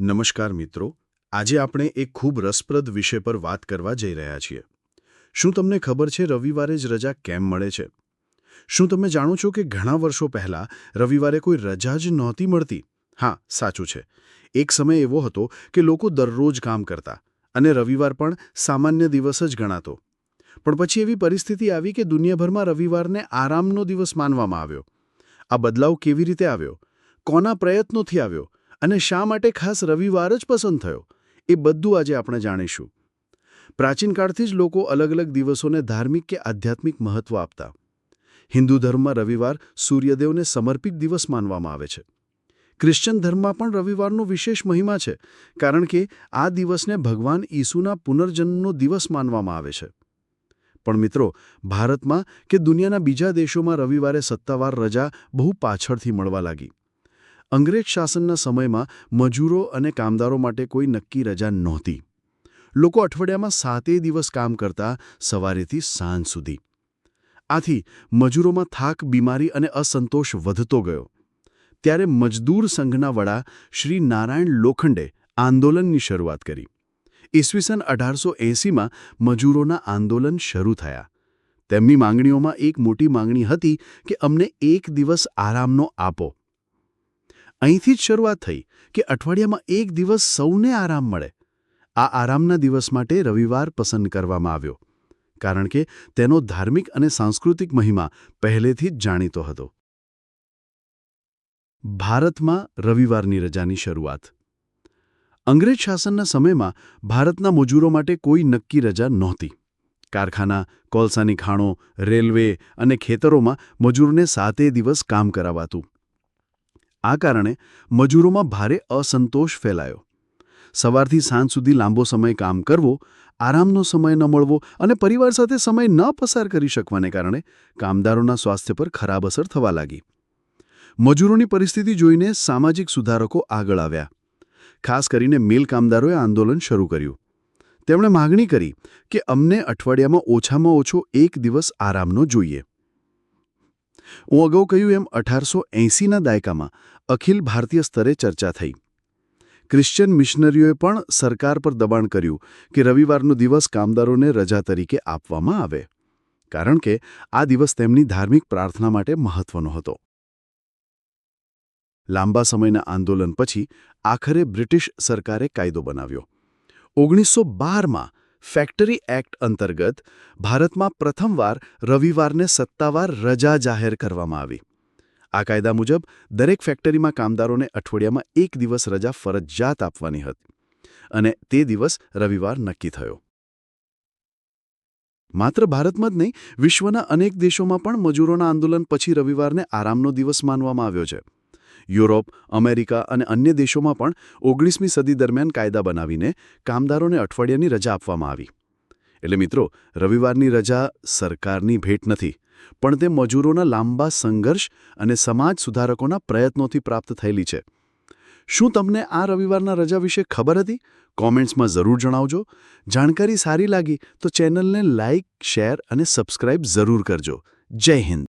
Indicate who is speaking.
Speaker 1: નમસ્કાર મિત્રો, આજે આપણે એક ખૂબ રસપ્રદ વિષય પર વાત કરવા જઈ રહ્યા છીએ. શું તમને ખબર છે રવિવારે જ રજા કેમ મળે છે? શું તમે જાણો છો કે ઘણા વર્ષો પહેલાં રવિવારે કોઈ રજા જ નહોતી મળતી? હા, સાચું છે. એક સમય એવો હતો કે લોકો દરરોજ કામ કરતા અને રવિવાર પણ સામાન્ય દિવસ જ ગણાતો. પણ પછી એવી પરિસ્થિતિ આવી કે દુનિયાભરમાં રવિવારને આરામનો દિવસ માનવામાં આવ્યો. આ બદલાવ કેવી રીતે આવ્યો? કોના પ્રયત્નોથી આવ્યો? અને શા માટે ખાસ રવિવાર જ પસંદ થયો, એ બધું આજે આપણે જાણીશું. પ્રાચીન કાળથી જ લોકો અલગ અલગ દિવસોને ધાર્મિક કે આધ્યાત્મિક મહત્વ આપતા. હિન્દુ ધર્મમાં રવિવાર સૂર્યદેવને સમર્પિત દિવસ માનવામાં આવે છે. ક્રિશ્ચન ધર્મમાં પણ રવિવારનો વિશેષ મહિમા છે, કારણ કે આ દિવસને ભગવાન ઈસુના પુનર્જન્મનો દિવસ માનવામાં આવે છે. પણ મિત્રો, ભારતમાં કે દુનિયાના બીજા દેશોમાં રવિવારે સત્તાવાર રજા બહુ પાછળથી મળવા લાગી. અંગ્રેજ શાસનના સમયમાં મજૂરો અને કામદારો માટે કોઈ નક્કી રજા નહોતી. લોકો અઠવાડિયામાં સાતેય દિવસ કામ કરતા સવારેથી સાંજ સુધી. આથી મજૂરોમાં થાક, બીમારી અને અસંતોષ વધતો ગયો. ત્યારે મજદૂર સંઘના વડા શ્રી નારાયણ લોખંડે આંદોલનની શરૂઆત કરી. ઈસવીસન અઢારસો એંસીમાં મજૂરોના આંદોલન શરૂ થયા. તેમની માંગણીઓમાં એક મોટી માંગણી હતી કે અમને એક દિવસ આરામનો આપો. અહીંથી જ શરૂઆત થઈ કે અઠવાડિયામાં એક દિવસ સૌને આરામ મળે. આ આરામના દિવસ માટે રવિવાર પસંદ કરવામાં આવ્યો, કારણ કે તેનો ધાર્મિક અને સાંસ્કૃતિક મહિમા પહેલેથી જ જાણીતો હતો. ભારતમાં રવિવારની રજાની શરૂઆત. અંગ્રેજ શાસનના સમયમાં ભારતના મજૂરો માટે કોઈ નક્કી રજા નહોતી. કારખાના, કોલસાની ખાણો, રેલવે અને ખેતરોમાં મજૂરને સાતે દિવસ કામ કરાવાતું. આ કારણે મજૂરોમાં ભારે અસંતોષ ફેલાયો. સવારથી સાંજ સુધી લાંબો સમય કામ કરવો, આરામનો સમય ન મળવો અને પરિવાર સાથે સમય ન પસાર કરી શકવાને કારણે કામદારોના સ્વાસ્થ્ય પર ખરાબ અસર થવા લાગી. મજૂરોની પરિસ્થિતિ જોઈને સામાજિક સુધારકો આગળ આવ્યા. ખાસ કરીને મિલ કામદારોએ આંદોલન શરૂ કર્યું. તેમણે માગણી કરી કે અમને અઠવાડિયામાં ઓછામાં ઓછો એક દિવસ આરામનો જોઈએ. હું અગાઉ કહ્યું એમ અઢારસો એંસીના દાયકામાં અખિલ ભારતીય સ્તરે ચર્ચા થઈ. ક્રિશ્ચિયન મિશનરીઓએ પણ સરકાર પર દબાણ કર્યું કે રવિવારનો દિવસ કામદારોને રજા તરીકે આપવામાં આવે. કારણ કે આ દિવસ તેમની ધાર્મિક પ્રાર્થના માટે મહત્વનો હતો. લાંબા સમયના આંદોલન પછી આખરે બ્રિટિશ સરકારે કાયદો બનાવ્યો. ઓગણીસો બારમાં ફેક્ટરી એક્ટ અંતર્ગત ભારતમાં પ્રથમવાર રવિવારને સત્તાવાર રજા જાહેર કરવામાં આવી. આ કાયદા મુજબ દરેક ફેક્ટરીમાં કામદારોને અઠવાડિયામાં એક દિવસ રજા ફરજિયાત આપવાની હતી અને તે દિવસ રવિવાર નક્કી થયો. માત્ર ભારતમાં જ નહીં, વિશ્વના અનેક દેશોમાં પણ મજૂરોના આંદોલન પછી રવિવારને આરામનો દિવસ માનવામાં આવ્યો છે. યુરોપ, અમેરિકા અને અન્ય દેશોમાં પણ ઓગણીસમી સદી દરમિયાન કાયદા બનાવીને કામદારોને અઠવાડિયાની રજા આપવામાં આવી. એટલે મિત્રો, રવિવારની રજા સરકારની ભેટ નથી, પણ તે મજૂરોના લાંબા સંઘર્ષ અને સમાજ સુધારકોના પ્રયત્નોથી પ્રાપ્ત થયેલી છે. શું તમને આ રવિવારના રજા વિશે ખબર હતી? કોમેન્ટ્સમાં જરૂર જણાવજો. જાણકારી સારી લાગી તો ચેનલને લાઇક શેર અને સબસ્ક્રાઇબ જરૂર કરજો. જય હિન્દ.